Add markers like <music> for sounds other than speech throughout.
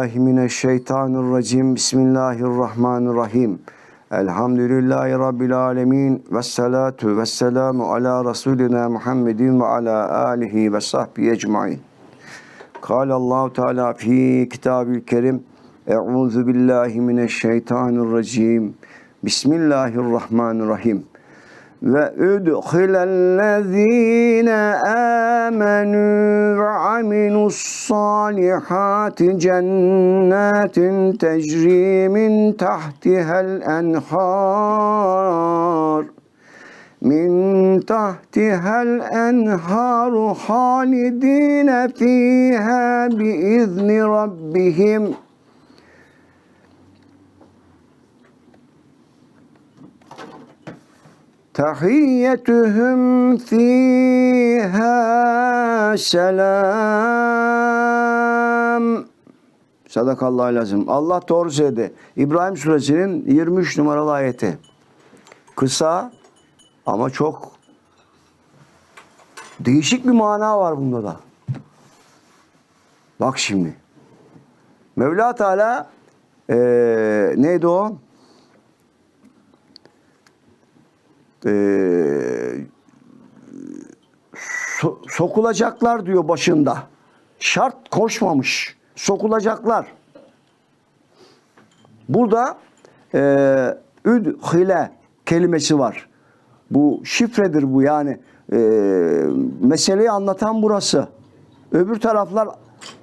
Billahi mineşşeytanirracim. Bismillahirrahmanirrahim. Elhamdülillahi rabbil alamin ve salatu vesselamu ala rasulina Muhammedin ve ala alihi ve sahbihi ecmaîn. Kâle Allahu Teala fi kitabil kerim. Euzu billahi mineşşeytanirracim. Bismillahirrahmanirrahim. وأدخل الذين آمنوا وعملوا الصالحات جنات تجري من تحتها الأنهار من تحتها الأنهار خالدين فيها بإذن ربهم ۖ تحيتهم فيها selam. Sadakallahu lazım. Allah doğru söyledi. İbrahim suresinin 23 numaralı ayeti. Kısa ama çok değişik bir mana var bunda da. Bak şimdi. Mevla Teala eee neydi o? Eee so- sokulacaklar diyor başında. Şart koşmamış. Sokulacaklar. Burada eee üdhile kelimesi var. Bu şifredir bu yani. Eee, meseleyi anlatan burası. Öbür taraflar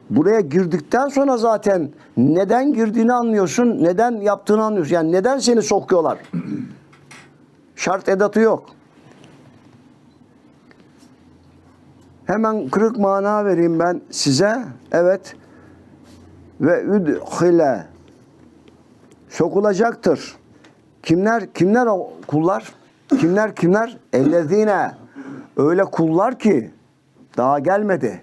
buraya girdikten sonra zaten neden girdiğini anlıyorsun, neden yaptığını anlıyorsun. Yani neden seni sokuyorlar? Şart edatı yok. Hemen kırık mana vereyim ben size. Evet. Ve üdhile sokulacaktır. Kimler kimler o kullar? Kimler kimler? Ellezine öyle kullar ki daha gelmedi.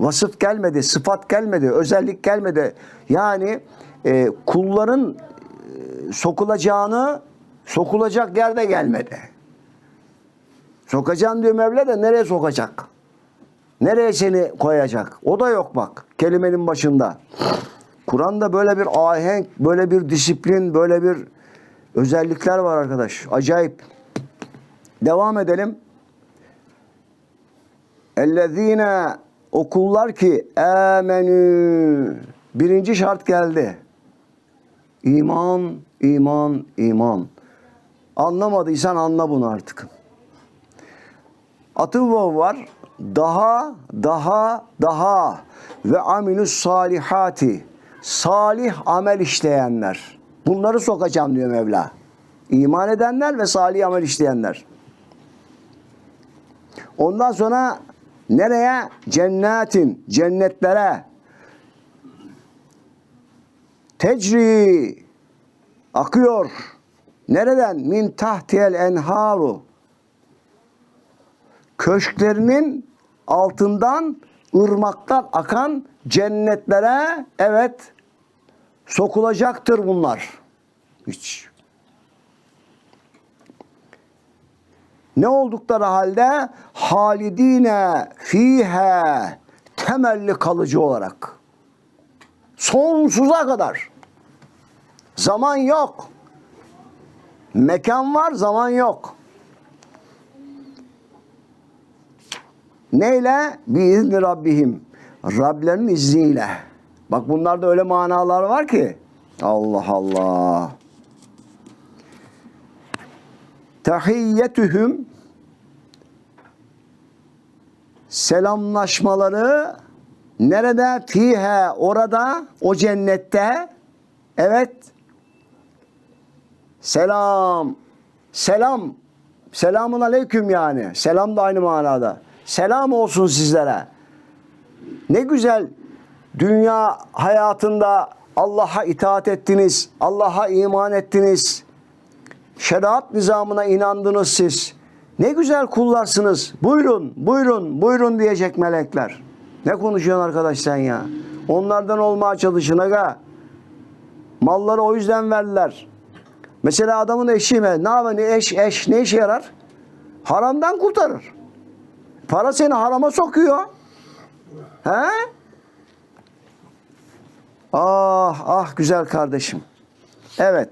Vasıf gelmedi, sıfat gelmedi, özellik gelmedi. Yani e, kulların e, sokulacağını sokulacak yerde gelmedi. Sokacağım diyor Mevla da nereye sokacak? Nereye seni koyacak? O da yok bak kelimenin başında. Kur'an'da böyle bir ahenk, böyle bir disiplin, böyle bir özellikler var arkadaş. Acayip. Devam edelim. Ellezine o kullar ki amenü. Birinci şart geldi. İman, iman, iman. Anlamadıysan anla bunu artık. Vav var. Daha, daha, daha ve amilus salihati. Salih amel işleyenler. Bunları sokacağım diyor Mevla. İman edenler ve salih amel işleyenler. Ondan sonra nereye? Cennetin, cennetlere. Tecri akıyor. Nereden? Min tahtiyel enharu. Köşklerinin altından ırmaklar akan cennetlere evet sokulacaktır bunlar. Hiç. Ne oldukları halde halidine fihe temelli kalıcı olarak. Sonsuza kadar. Zaman yok. Mekan var, zaman yok. Neyle? Biizni Rabbihim. Rablerinin izniyle. Bak bunlarda öyle manalar var ki. Allah Allah. Tahiyyetühüm selamlaşmaları nerede? Fihe orada o cennette evet selam selam selamun aleyküm yani selam da aynı manada selam olsun sizlere ne güzel dünya hayatında Allah'a itaat ettiniz Allah'a iman ettiniz şeriat nizamına inandınız siz. Ne güzel kullarsınız. Buyurun, buyurun, buyurun diyecek melekler. Ne konuşuyorsun arkadaş sen ya? Onlardan olmaya çalışın aga. Malları o yüzden verdiler. Mesela adamın eşi mi? Ne? Ne eş, eş ne işe yarar? Haramdan kurtarır. Para seni harama sokuyor. He? Ah ah güzel kardeşim. Evet.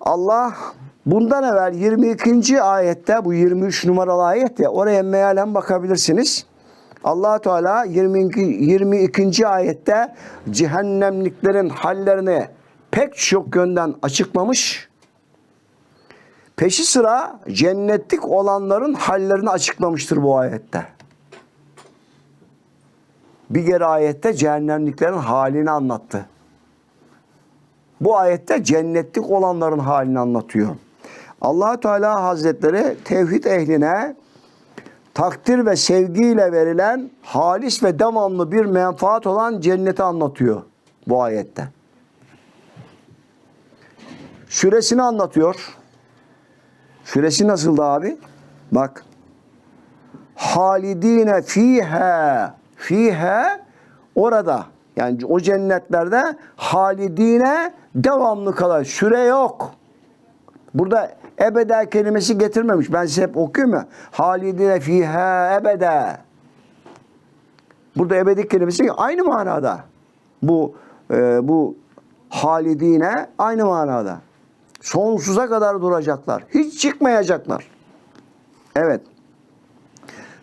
Allah bundan evvel 22. ayette bu 23 numaralı ayet ya oraya mealen bakabilirsiniz. allah Teala 22, 22. ayette cehennemliklerin hallerini pek çok yönden açıklamış. Peşi sıra cennetlik olanların hallerini açıklamıştır bu ayette. Bir kere ayette cehennemliklerin halini anlattı. Bu ayette cennetlik olanların halini anlatıyor. allah Teala Hazretleri tevhid ehline takdir ve sevgiyle verilen halis ve devamlı bir menfaat olan cenneti anlatıyor bu ayette. Süresini anlatıyor. Süresi nasıldı abi? Bak. Halidine fihe fihe orada yani o cennetlerde halidine devamlı kalır. Süre yok. Burada ebede kelimesi getirmemiş. Ben size hep okuyorum ya. Halidine fihe ebede. Burada ebedi kelimesi aynı manada. Bu e, bu halidine aynı manada. Sonsuza kadar duracaklar. Hiç çıkmayacaklar. Evet.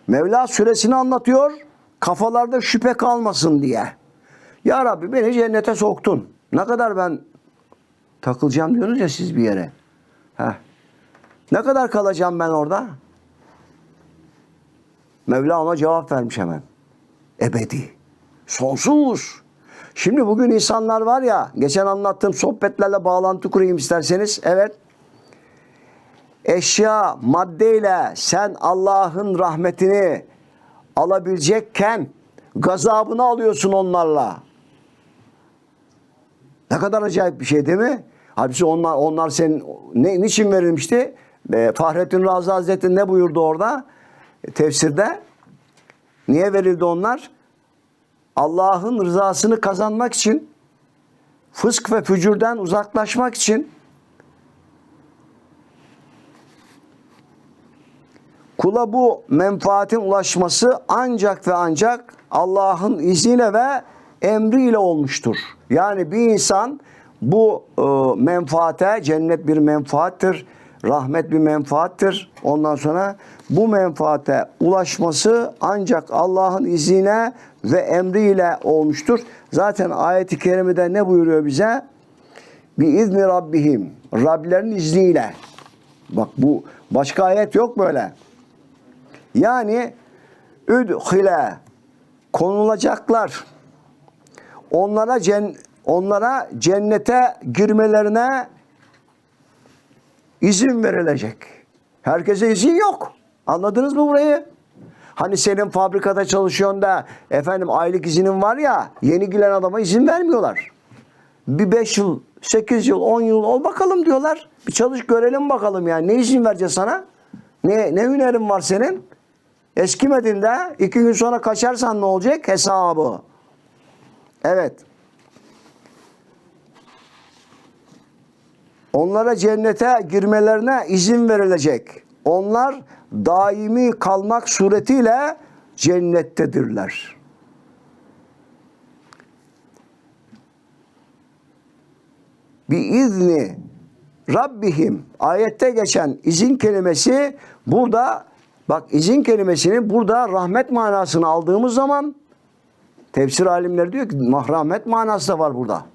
Mevla süresini anlatıyor. Kafalarda şüphe kalmasın diye. Ya Rabbi beni cennete soktun. Ne kadar ben takılacağım diyorsunuz ya siz bir yere. Heh. Ne kadar kalacağım ben orada? Mevla ona cevap vermiş hemen. Ebedi. Sonsuz. Şimdi bugün insanlar var ya, geçen anlattığım sohbetlerle bağlantı kurayım isterseniz. Evet. Eşya, maddeyle sen Allah'ın rahmetini alabilecekken gazabını alıyorsun onlarla. Ne kadar acayip bir şey değil mi? Halbuki onlar onlar senin ne niçin verilmişti? E, Fahrettin Razi Hazretleri ne buyurdu orada? E, tefsirde. Niye verildi onlar? Allah'ın rızasını kazanmak için, fısk ve fücürden uzaklaşmak için, kula bu menfaatin ulaşması ancak ve ancak Allah'ın izniyle ve emriyle olmuştur. Yani bir insan bu e, menfaate, cennet bir menfaattir, rahmet bir menfaattir. Ondan sonra bu menfaate ulaşması ancak Allah'ın izniyle ve emriyle olmuştur. Zaten ayet-i kerimede ne buyuruyor bize? Bir izni Rabbihim. Rablerinin izniyle. Bak bu başka ayet yok böyle. Yani üdhile konulacaklar. Onlara cen onlara cennete girmelerine izin verilecek. Herkese izin yok. Anladınız mı burayı? Hani senin fabrikada çalışıyorsun da efendim aylık izinin var ya yeni gelen adama izin vermiyorlar. Bir 5 yıl, 8 yıl, 10 yıl ol bakalım diyorlar. Bir çalış görelim bakalım yani. Ne izin vereceğiz sana? Ne, ne hünerin var senin? Eskimedin de iki gün sonra kaçarsan ne olacak? Hesabı. Evet. Onlara cennete girmelerine izin verilecek. Onlar daimi kalmak suretiyle cennettedirler. Bir izni Rabbihim ayette geçen izin kelimesi burada bak izin kelimesini burada rahmet manasını aldığımız zaman tefsir alimleri diyor ki rahmet manası da var burada.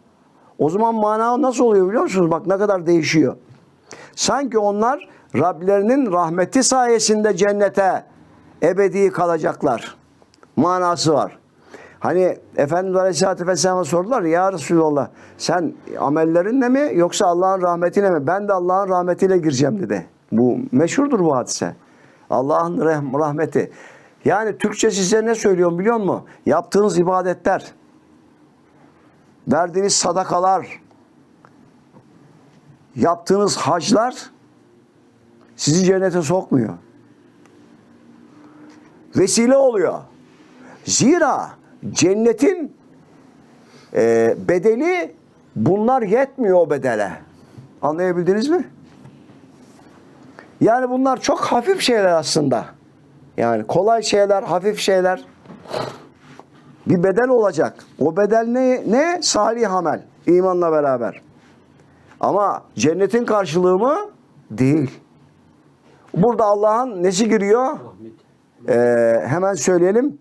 O zaman mana nasıl oluyor biliyor musunuz? Bak ne kadar değişiyor. Sanki onlar Rablerinin rahmeti sayesinde cennete ebedi kalacaklar. Manası var. Hani Efendimiz Aleyhisselatü Vesselam'a sordular ya Resulallah sen amellerinle mi yoksa Allah'ın rahmetine mi? Ben de Allah'ın rahmetiyle gireceğim dedi. Bu meşhurdur bu hadise. Allah'ın rahmeti. Yani Türkçe size ne söylüyorum biliyor musun? Yaptığınız ibadetler, verdiğiniz sadakalar, yaptığınız haclar sizi cennete sokmuyor. Vesile oluyor. Zira cennetin e, bedeli bunlar yetmiyor o bedele. Anlayabildiniz mi? Yani bunlar çok hafif şeyler aslında. Yani kolay şeyler, hafif şeyler. Bir bedel olacak. O bedel ne? Ne? Salih amel. İmanla beraber. Ama cennetin karşılığı mı? Değil. Burada Allah'ın nesi giriyor? Ee, hemen söyleyelim.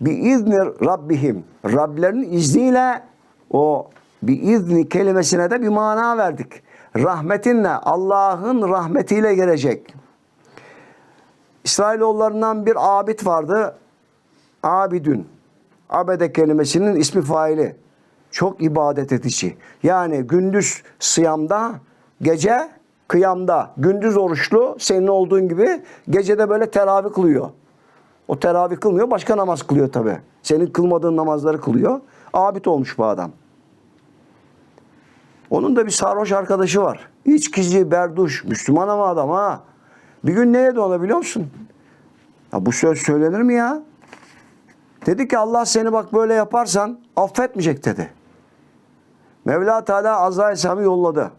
Bir izni Rabbihim. Rablerinin izniyle o bir izni kelimesine de bir mana verdik. Rahmetinle, Allah'ın rahmetiyle gelecek. İsrailoğullarından bir abid vardı. Abidün. Abede kelimesinin ismi faili. Çok ibadet edici. Yani gündüz sıyamda, gece kıyamda. Gündüz oruçlu senin olduğun gibi gecede böyle teravih kılıyor. O teravih kılmıyor, başka namaz kılıyor tabi. Senin kılmadığın namazları kılıyor. Abid olmuş bu adam. Onun da bir sarhoş arkadaşı var. İçkici, berduş, Müslüman ama adam ha. Bir gün ne dedi ona biliyor musun? Ya bu söz söylenir mi ya? Dedi ki Allah seni bak böyle yaparsan affetmeyecek dedi. Mevla Teala Azrail Sami yolladı.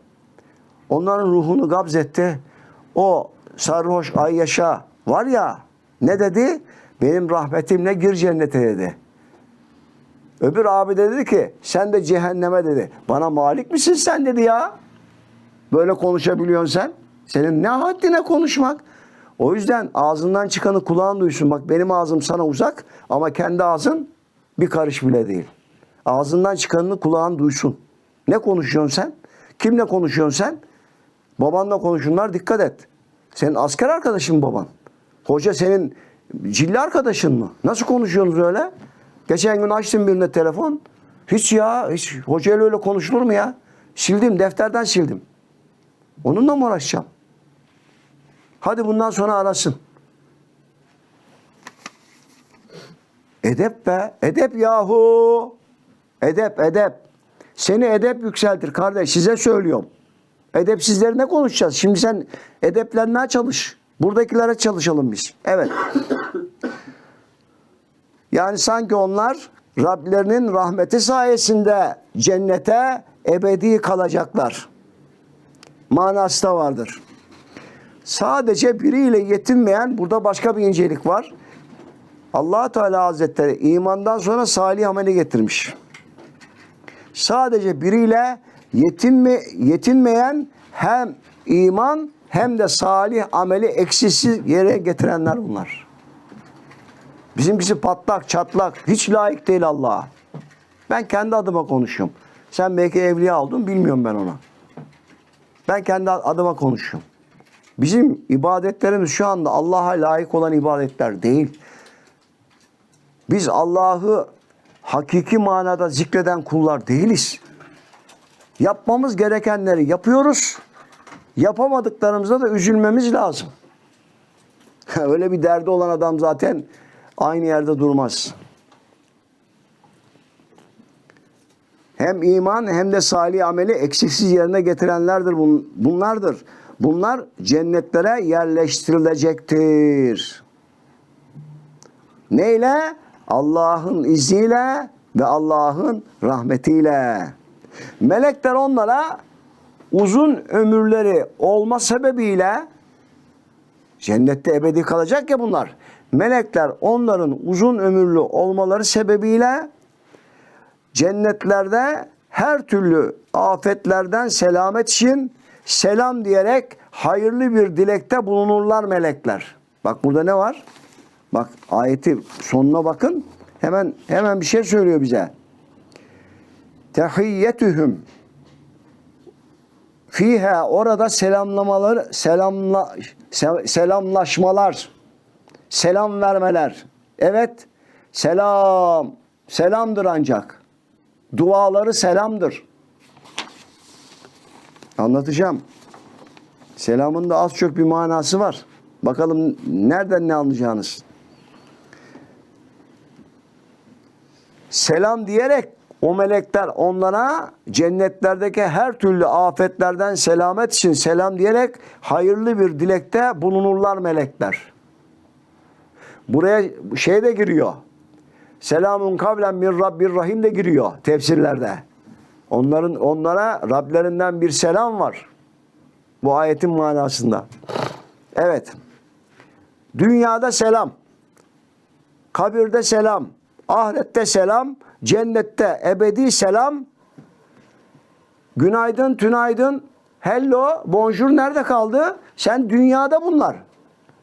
Onların ruhunu gabz etti. O sarhoş Ayyaş'a var ya ne dedi? Benim rahmetimle gir cennete dedi. Öbür abi de dedi ki sen de cehenneme dedi. Bana malik misin sen dedi ya. Böyle konuşabiliyorsun sen. Senin ne haddine konuşmak. O yüzden ağzından çıkanı kulağın duysun. Bak benim ağzım sana uzak ama kendi ağzın bir karış bile değil. Ağzından çıkanını kulağın duysun. Ne konuşuyorsun sen? Kimle konuşuyorsun sen? Babanla konuşunlar dikkat et. Senin asker arkadaşın baban? Hoca senin cilli arkadaşın mı? Nasıl konuşuyorsunuz öyle? Geçen gün açtım birine telefon. Hiç ya, hiç hocayla öyle konuşulur mu ya? Sildim, defterden sildim. Onunla mı uğraşacağım? Hadi bundan sonra arasın. Edep be, edep yahu. Edep, edep. Seni edep yükseltir kardeş, size söylüyorum. Edepsizleri ne konuşacağız? Şimdi sen edeplenmeye çalış. Buradakilere çalışalım biz. Evet. <coughs> Yani sanki onlar Rablerinin rahmeti sayesinde cennete ebedi kalacaklar. Manası da vardır. Sadece biriyle yetinmeyen burada başka bir incelik var. allah Teala Hazretleri imandan sonra salih ameli getirmiş. Sadece biriyle yetinme, yetinmeyen hem iman hem de salih ameli eksiksiz yere getirenler bunlar. Bizimkisi patlak, çatlak, hiç layık değil Allah'a. Ben kendi adıma konuşuyorum. Sen belki evliya oldun, bilmiyorum ben ona. Ben kendi adıma konuşuyorum. Bizim ibadetlerimiz şu anda Allah'a layık olan ibadetler değil. Biz Allah'ı hakiki manada zikreden kullar değiliz. Yapmamız gerekenleri yapıyoruz. Yapamadıklarımızda da üzülmemiz lazım. <laughs> Öyle bir derdi olan adam zaten aynı yerde durmaz. Hem iman hem de salih ameli eksiksiz yerine getirenlerdir bun- bunlardır. Bunlar cennetlere yerleştirilecektir. Neyle? Allah'ın izniyle ve Allah'ın rahmetiyle. Melekler onlara uzun ömürleri olma sebebiyle cennette ebedi kalacak ya bunlar. Melekler onların uzun ömürlü olmaları sebebiyle cennetlerde her türlü afetlerden selamet için selam diyerek hayırlı bir dilekte bulunurlar melekler. Bak burada ne var? Bak ayeti sonuna bakın. Hemen hemen bir şey söylüyor bize. Tehiyyetühüm fiha orada selamlamalar selamla se- selamlaşmalar selam vermeler. Evet selam selamdır ancak. Duaları selamdır. Anlatacağım. Selamın da az çok bir manası var. Bakalım nereden ne anlayacağınız. Selam diyerek o melekler onlara cennetlerdeki her türlü afetlerden selamet için selam diyerek hayırlı bir dilekte bulunurlar melekler. Buraya şey de giriyor. Selamun kavlen min Rabbir Rahim de giriyor tefsirlerde. Onların onlara Rablerinden bir selam var. Bu ayetin manasında. Evet. Dünyada selam. Kabirde selam. ahirette selam, cennette ebedi selam. Günaydın, tünaydın, hello, bonjour nerede kaldı? Sen dünyada bunlar.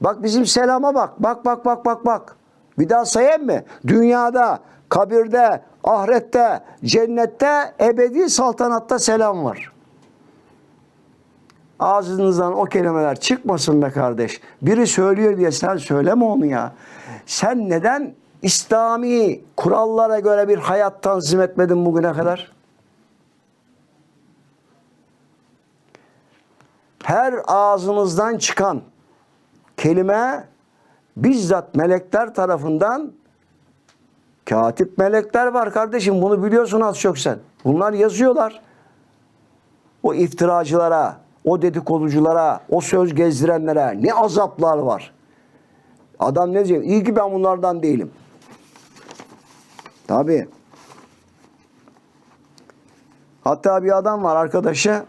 Bak bizim selama bak. Bak bak bak bak bak. Bir daha sayayım mı? Dünyada, kabirde, ahirette, cennette, ebedi saltanatta selam var. Ağzınızdan o kelimeler çıkmasın be kardeş. Biri söylüyor diye sen söyleme onu ya. Sen neden İslami kurallara göre bir hayat tanzim etmedin bugüne kadar? Her ağzınızdan çıkan kelime bizzat melekler tarafından katip melekler var kardeşim bunu biliyorsun az çok sen. Bunlar yazıyorlar. O iftiracılara, o dedikoduculara, o söz gezdirenlere ne azaplar var. Adam ne diyecek? İyi ki ben bunlardan değilim. Tabii. Hatta bir adam var arkadaşı.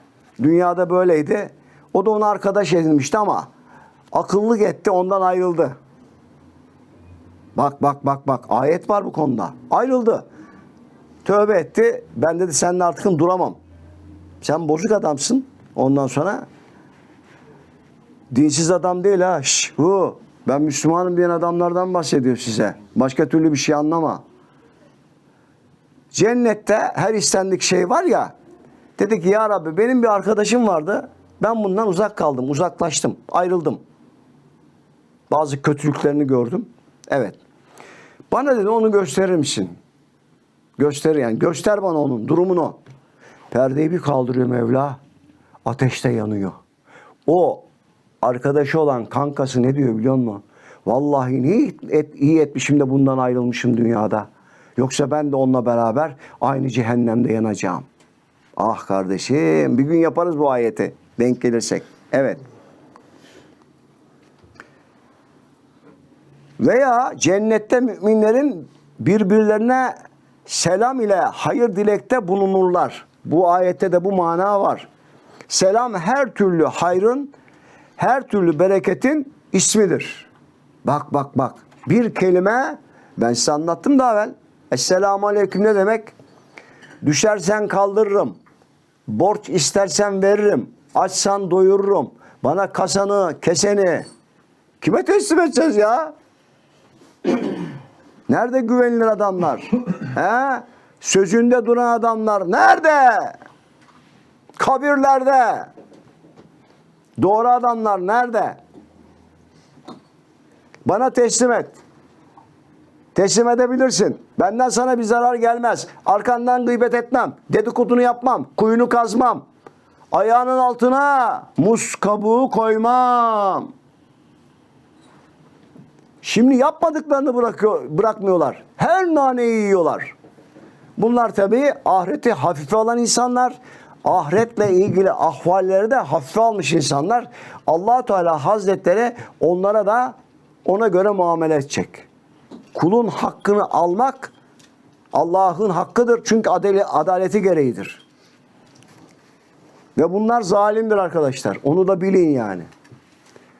Dünyada böyleydi. O da onu arkadaş edinmişti ama akıllık etti ondan ayrıldı. Bak bak bak bak ayet var bu konuda. Ayrıldı. Tövbe etti. Ben dedi seninle artık duramam. Sen bozuk adamsın. Ondan sonra dinsiz adam değil ha. Şş, bu. Ben Müslümanım diyen adamlardan bahsediyor size. Başka türlü bir şey anlama. Cennette her istendik şey var ya. Dedi ki ya Rabbi benim bir arkadaşım vardı. Ben bundan uzak kaldım, uzaklaştım, ayrıldım. Bazı kötülüklerini gördüm. Evet. Bana dedi onu gösterir misin? Göster yani. Göster bana onun durumunu. Perdeyi bir kaldırıyor Mevla. Ateşte yanıyor. O arkadaşı olan kankası ne diyor biliyor musun? Vallahi ne et, iyi etmişim de bundan ayrılmışım dünyada. Yoksa ben de onunla beraber aynı cehennemde yanacağım. Ah kardeşim bir gün yaparız bu ayeti denk gelirsek. Evet. Veya cennette müminlerin birbirlerine selam ile hayır dilekte bulunurlar. Bu ayette de bu mana var. Selam her türlü hayrın, her türlü bereketin ismidir. Bak bak bak. Bir kelime ben size anlattım daha evvel. Esselamu aleyküm ne demek? Düşersen kaldırırım. Borç istersen veririm. Açsan doyururum. Bana kasanı, keseni kime teslim edeceğiz ya? Nerede güvenilir adamlar? <laughs> He? Sözünde duran adamlar nerede? Kabirlerde. Doğru adamlar nerede? Bana teslim et. Teslim edebilirsin. Benden sana bir zarar gelmez. Arkandan gıybet etmem. Dedikodunu yapmam. Kuyunu kazmam. Ayağının altına muz kabuğu koymam. Şimdi yapmadıklarını bırakıyor, bırakmıyorlar. Her naneyi yiyorlar. Bunlar tabii ahireti hafife alan insanlar. Ahiretle ilgili ahvalleri de hafife almış insanlar. allah Teala Hazretleri onlara da ona göre muamele edecek. Kulun hakkını almak Allah'ın hakkıdır. Çünkü adali, adaleti gereğidir. Ve bunlar zalimdir arkadaşlar. Onu da bilin yani.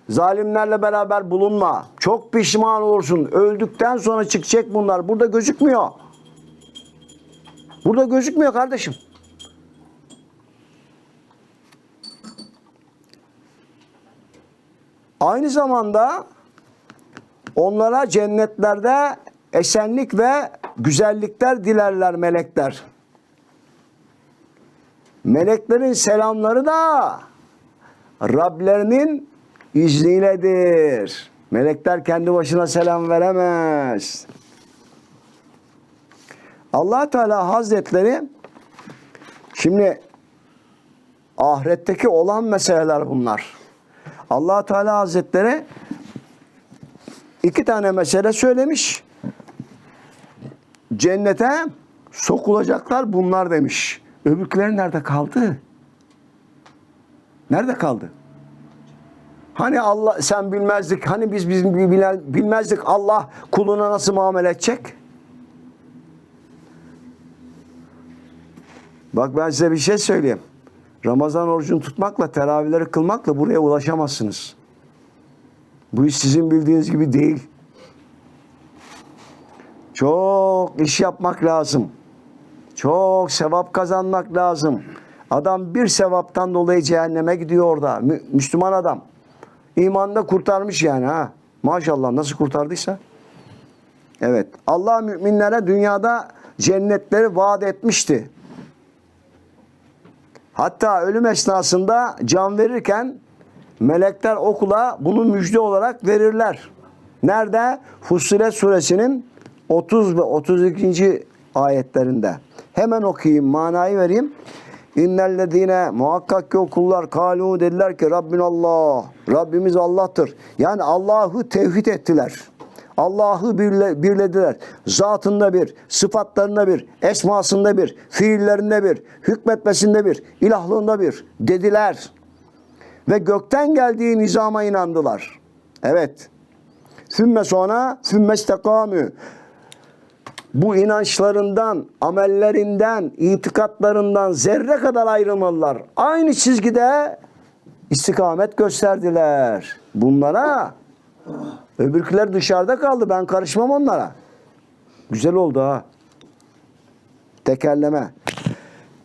Zalimlerle beraber bulunma. Çok pişman olursun. Öldükten sonra çıkacak bunlar. Burada gözükmüyor. Burada gözükmüyor kardeşim. Aynı zamanda onlara cennetlerde esenlik ve güzellikler dilerler melekler. Meleklerin selamları da Rablerinin izniyledir. Melekler kendi başına selam veremez. allah Teala Hazretleri şimdi ahiretteki olan meseleler bunlar. allah Teala Hazretleri iki tane mesele söylemiş. Cennete sokulacaklar bunlar demiş. Öbürküleri nerede kaldı? Nerede kaldı? Hani Allah sen bilmezdik, hani biz bizim bilmezdik Allah kuluna nasıl muamele edecek? Bak ben size bir şey söyleyeyim. Ramazan orucunu tutmakla, teravihleri kılmakla buraya ulaşamazsınız. Bu iş sizin bildiğiniz gibi değil. Çok iş yapmak lazım. Çok sevap kazanmak lazım. Adam bir sevaptan dolayı cehenneme gidiyor orada. Mü- Müslüman adam. İmanını kurtarmış yani ha. Maşallah nasıl kurtardıysa. Evet. Allah müminlere dünyada cennetleri vaat etmişti. Hatta ölüm esnasında can verirken melekler okula bunu müjde olarak verirler. Nerede? Fussilet suresinin 30 ve 32. ayetlerinde. Hemen okuyayım, manayı vereyim. İnnellezine muhakkak ki o kullar kalu dediler ki Rabbin Allah. Rabbimiz Allah'tır. Yani Allah'ı tevhid ettiler. Allah'ı birle, birlediler. Zatında bir, sıfatlarında bir, esmasında bir, fiillerinde bir, hükmetmesinde bir, ilahlığında bir dediler. Ve gökten geldiği nizama inandılar. Evet. Sümme sonra sümme istekamü. Bu inançlarından, amellerinden, itikatlarından zerre kadar ayrılmadılar. Aynı çizgide istikamet gösterdiler. Bunlara öbürküler dışarıda kaldı. Ben karışmam onlara. Güzel oldu ha. Tekerleme.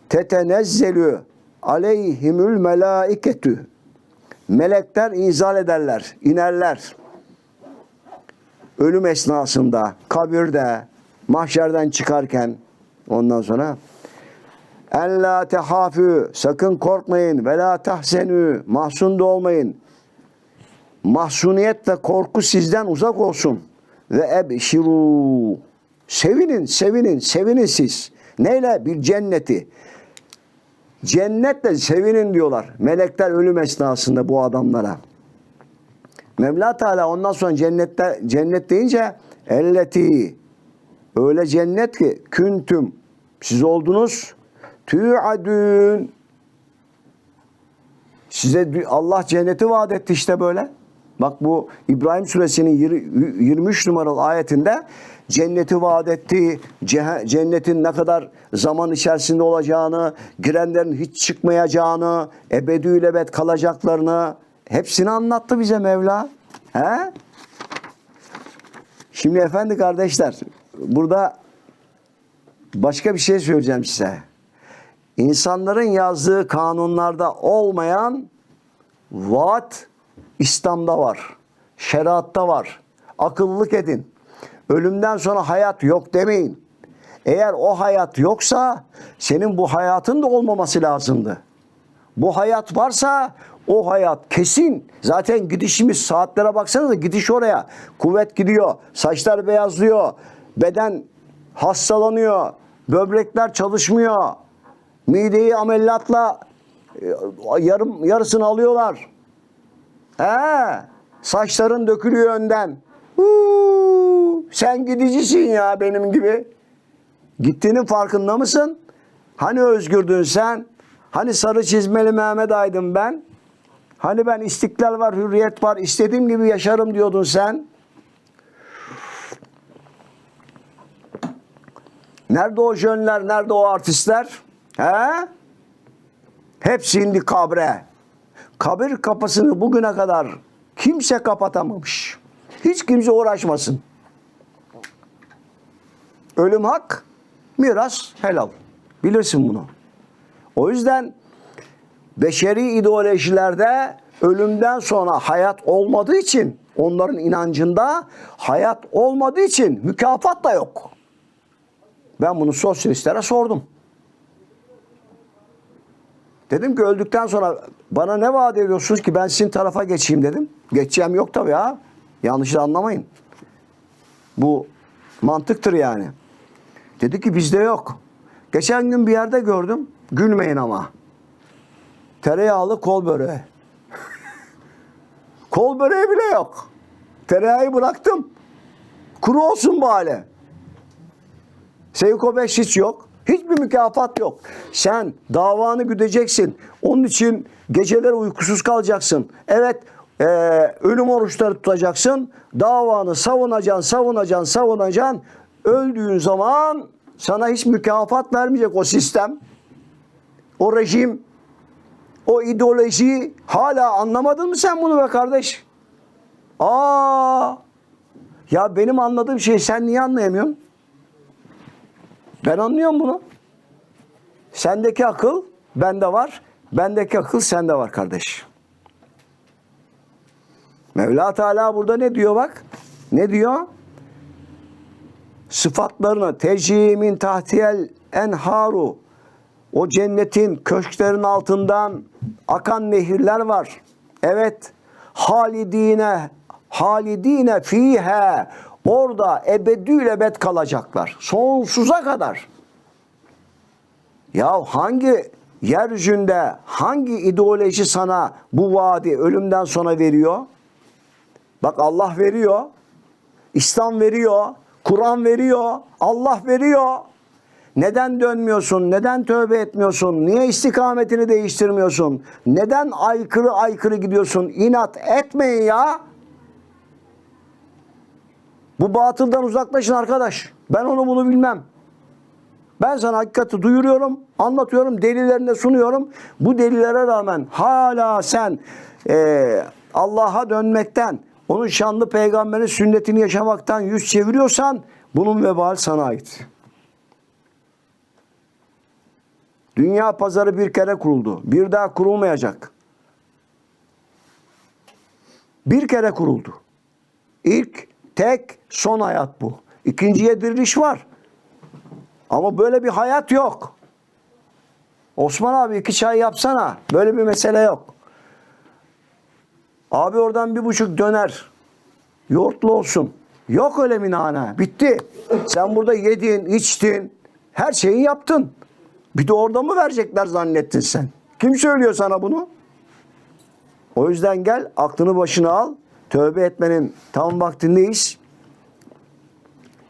Tetenezzelü aleyhimül melaiketü. Melekler inzal ederler, inerler. Ölüm esnasında, kabirde, mahşerden çıkarken ondan sonra en la tehafü sakın korkmayın ve la tahsenü mahzun da olmayın. Mahzuniyet ve korku sizden uzak olsun. Ve ebşiru sevinin, sevinin, sevinin siz. Neyle? Bir cenneti. Cennetle sevinin diyorlar. Melekler ölüm esnasında bu adamlara. Mevla Teala ondan sonra cennette cennet deyince elleti öyle cennet ki küntüm siz oldunuz tüadün size Allah cenneti vaat etti işte böyle. Bak bu İbrahim suresinin yirmi- 23 numaralı ayetinde cenneti vaat etti. Cennetin ne kadar zaman içerisinde olacağını, girenlerin hiç çıkmayacağını, ebedü lebed kalacaklarını hepsini anlattı bize Mevla. He? Şimdi efendi kardeşler burada başka bir şey söyleyeceğim size. İnsanların yazdığı kanunlarda olmayan vaat İslam'da var. Şeriatta var. Akıllılık edin. Ölümden sonra hayat yok demeyin. Eğer o hayat yoksa senin bu hayatın da olmaması lazımdı. Bu hayat varsa o hayat kesin. Zaten gidişimiz saatlere baksanıza gidiş oraya. Kuvvet gidiyor. Saçlar beyazlıyor. Beden hastalanıyor. Böbrekler çalışmıyor. Mideyi ameliyatla e, yarım yarısını alıyorlar. He, saçların dökülüyor önden. Huu, sen gidicisin ya benim gibi. Gittiğinin farkında mısın? Hani özgürdün sen? Hani sarı çizmeli Mehmet Aydın ben? Hani ben istiklal var, hürriyet var, istediğim gibi yaşarım diyordun sen? Nerede o jönler, nerede o artistler? He? Hepsi indi kabre. Kabir kapısını bugüne kadar kimse kapatamamış. Hiç kimse uğraşmasın. Ölüm hak, miras helal. Bilirsin bunu. O yüzden beşeri ideolojilerde ölümden sonra hayat olmadığı için onların inancında hayat olmadığı için mükafat da yok. Ben bunu sosyalistlere sordum. Dedim ki öldükten sonra bana ne vaat ediyorsunuz ki ben sizin tarafa geçeyim dedim. Geçeceğim yok tabii ya. Yanlış anlamayın. Bu mantıktır yani. Dedi ki bizde yok. Geçen gün bir yerde gördüm. Gülmeyin ama. Tereyağlı kol böreği. <laughs> kol böreği bile yok. Tereyağı bıraktım. Kuru olsun bari. Sevko 5 hiç yok. Hiçbir mükafat yok. Sen davanı güdeceksin. Onun için geceler uykusuz kalacaksın. Evet e, ölüm oruçları tutacaksın. Davanı savunacaksın, savunacaksın, savunacaksın. Öldüğün zaman sana hiç mükafat vermeyecek o sistem. O rejim, o ideoloji hala anlamadın mı sen bunu be kardeş? Aa! Ya benim anladığım şey sen niye anlayamıyorsun? Ben anlıyorum bunu. Sendeki akıl bende var. Bendeki akıl sende var kardeş. Mevla Teala burada ne diyor bak? Ne diyor? Sıfatlarını tecimin tahtiyel enharu o cennetin köşklerin altından akan nehirler var. Evet. Halidine halidine fihe orada ebedül ebed kalacaklar. Sonsuza kadar. Ya hangi yeryüzünde hangi ideoloji sana bu vaadi ölümden sonra veriyor? Bak Allah veriyor. İslam veriyor. Kur'an veriyor. Allah veriyor. Neden dönmüyorsun? Neden tövbe etmiyorsun? Niye istikametini değiştirmiyorsun? Neden aykırı aykırı gidiyorsun? İnat etmeyin ya. Bu batıldan uzaklaşın arkadaş. Ben onu bunu bilmem. Ben sana hakikati duyuruyorum, anlatıyorum, delillerine sunuyorum. Bu delillere rağmen hala sen eee, Allah'a dönmekten, onun şanlı peygamberin sünnetini yaşamaktan yüz çeviriyorsan bunun vebali sana ait. Dünya pazarı bir kere kuruldu. Bir daha kurulmayacak. Bir kere kuruldu. İlk, tek, son hayat bu. İkinciye diriliş var. Ama böyle bir hayat yok. Osman abi iki çay yapsana. Böyle bir mesele yok. Abi oradan bir buçuk döner. Yoğurtlu olsun. Yok öyle minane. Bitti. Sen burada yedin, içtin. Her şeyi yaptın. Bir de orada mı verecekler zannettin sen? Kim söylüyor sana bunu? O yüzden gel aklını başına al. Tövbe etmenin tam vaktindeyiz.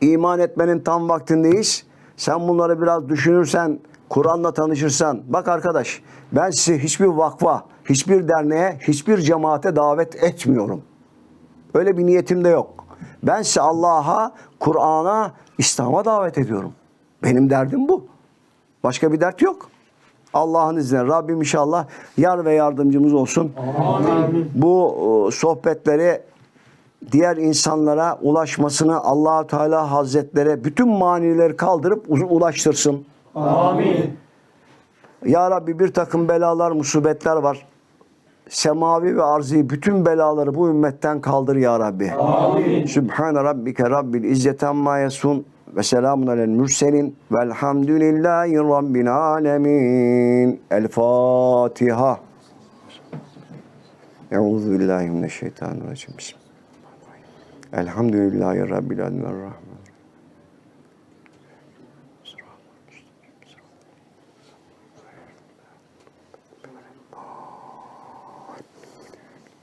İman etmenin tam vaktindeyiz. Sen bunları biraz düşünürsen, Kur'an'la tanışırsan. Bak arkadaş ben sizi hiçbir vakfa, hiçbir derneğe, hiçbir cemaate davet etmiyorum. Öyle bir niyetim de yok. Ben size Allah'a, Kur'an'a, İslam'a davet ediyorum. Benim derdim bu. Başka bir dert yok. Allah'ın izniyle Rabbim inşallah yar ve yardımcımız olsun. Bu e, sohbetleri diğer insanlara ulaşmasını allah Teala Hazretleri bütün manileri kaldırıp ulaştırsın. Amin. Ya Rabbi bir takım belalar, musibetler var. Semavi ve arzi bütün belaları bu ümmetten kaldır ya Rabbi. Amin. Sübhane rabbike rabbil izzeti amma yasun ve selamun alel mürselin velhamdülillahi rabbil alemin. El Fatiha. Euzu billahi mineşşeytanirracim. Bismillahirrahmanirrahim. Elhamdülillahi rabbil alemin. Rahman.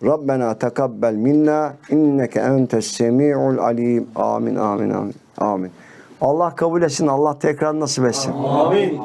Rabbena tekabbel minna inneke entes semi'ul alim. Amin amin amin. Amin. Allah kabul etsin. Allah tekrar nasip etsin. Amin.